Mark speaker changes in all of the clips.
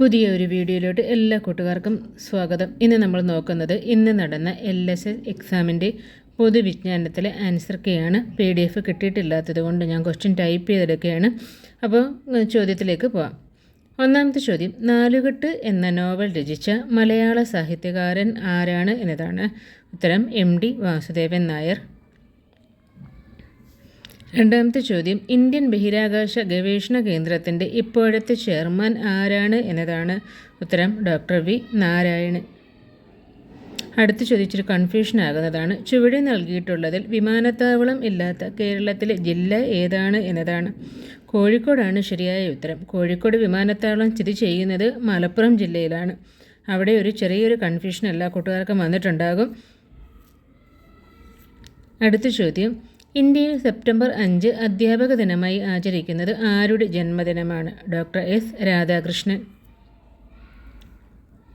Speaker 1: പുതിയ ഒരു വീഡിയോയിലോട്ട് എല്ലാ കൂട്ടുകാർക്കും സ്വാഗതം. ഇന്ന് നമ്മൾ നോക്കുന്നത് ഇന്ന് നടന്ന എൽ എസ് എസ് എക്സാമിന്റെ പൊതുവിജ്ഞാനത്തിലെ ആൻസർ കെയാണ് പി ഡി എഫ് കിട്ടിയിട്ടില്ലാത്തത് കൊണ്ട് ഞാൻ ക്വസ്റ്റ്യൻ ടൈപ്പ് ചെയ്തെടുക്കുകയാണ്. അപ്പോൾ ചോദ്യത്തിലേക്ക് പോവാം. ഒന്നാമത്തെ ചോദ്യം നാലുകെട്ട് എന്ന നോവൽ രചിച്ച മലയാള സാഹിത്യകാരൻ ആരാണ് എന്നതാണ് ഉത്തരം എം ഡി വാസുദേവൻ നായർ. രണ്ടാമത്തെ ചോദ്യം ഇന്ത്യൻ ബഹിരാകാശ ഗവേഷണ കേന്ദ്രത്തിന്റെ ഇപ്പോഴത്തെ ചെയർമാൻ ആരാണ് എന്നതാണ് ഉത്തരം ഡോക്ടർ വി. നാരായണൻ. അടുത്ത് ചോദിച്ചൊരു കൺഫ്യൂഷൻ ആകുന്നതാണ്. ചുവടെ നൽകിയിട്ടുള്ളതിൽ വിമാനത്താവളം ഇല്ലാത്ത കേരളത്തിലെ ജില്ല ഏതാണ് എന്നതാണ്. കോഴിക്കോടാണ് ശരിയായ ഉത്തരം. കോഴിക്കോട് വിമാനത്താവളം സ്ഥിതി ചെയ്യുന്നത് മലപ്പുറം ജില്ലയിലാണ്. അവിടെ ഒരു ചെറിയൊരു കൺഫ്യൂഷൻ എല്ലാ കൂട്ടുകാർക്കും വന്നിട്ടുണ്ടാകും. അടുത്ത ചോദ്യം ഇന്ത്യയിൽ സെപ്റ്റംബർ അഞ്ച് അധ്യാപക ദിനമായി ആചരിക്കുന്നത് ആരുടെ ജന്മദിനമാണ്? Doctor S. രാധാകൃഷ്ണൻ.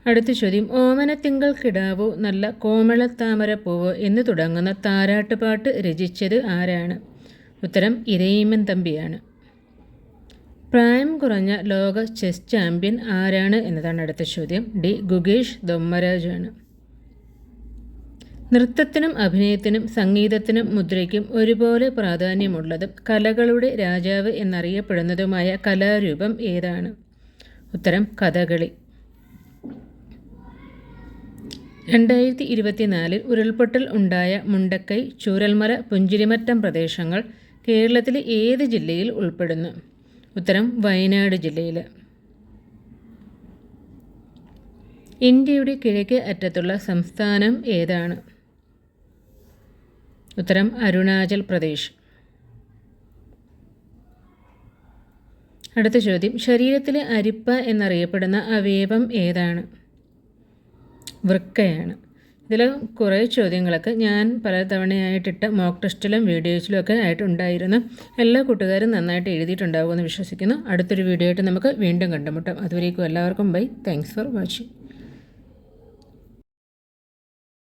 Speaker 1: അടുത്ത ചോദ്യം. ഓമനത്തിങ്കൾ കിടാവോ നല്ല കോമളത്താമര പൂവോ എന്ന് തുടങ്ങുന്ന താരാട്ടുപാട്ട് രചിച്ചത് ആരാണ്? ഉത്തരം ഇരയിമൻ തമ്പിയാണ്. പ്രായം കുറഞ്ഞ ലോക ചെസ് ചാമ്പ്യൻ ആരാണ് എന്നതാണ് അടുത്ത ചോദ്യം. ഡി. ഗുഗേഷ് ദൊമ്മരാജാണ്. നൃത്തത്തിനും അഭിനയത്തിനും സംഗീതത്തിനും മുദ്രയ്ക്കും ഒരുപോലെ പ്രാധാന്യമുള്ളതും കലകളുടെ രാജാവ് എന്നറിയപ്പെടുന്നതുമായ കലാരൂപം ഏതാണ്? ഉത്തരം കഥകളി. രണ്ടായിരത്തി ഇരുപത്തിനാലിൽ ഉരുൾപൊട്ടൽ ഉണ്ടായ മുണ്ടക്കൈ ചൂരൽമല പുഞ്ചിരിമറ്റം പ്രദേശങ്ങൾ കേരളത്തിലെ ഏത് ജില്ലയിൽ ഉൾപ്പെടുന്നു? ഉത്തരം വയനാട് ജില്ലയിൽ. ഇന്ത്യയുടെ കിഴക്കേ അറ്റത്തുള്ള സംസ്ഥാനം ഏതാണ്? ഉത്തരം അരുണാചൽ പ്രദേശ്. അടുത്ത ചോദ്യം. ശരീരത്തിലെ അരിപ്പ എന്നറിയപ്പെടുന്ന അവയവം ഏതാണ്? വൃക്കയാണ്. ഇതിൽ കുറേ ചോദ്യങ്ങളൊക്കെ ഞാൻ പല തവണയായിട്ടിട്ട മോക്ക് ടെസ്റ്റിലും വീഡിയോസിലും ഒക്കെ ആയിട്ടുണ്ടായിരുന്നു. എല്ലാ കൂട്ടുകാരും നന്നായിട്ട് എഴുതിയിട്ടുണ്ടാകുമെന്ന് വിശ്വസിക്കുന്നു. അടുത്തൊരു വീഡിയോ ആയിട്ട് നമുക്ക് വീണ്ടും കണ്ടുമുട്ടാം. അതുവരേക്കും എല്ലാവർക്കും ബൈ. Thanks for watching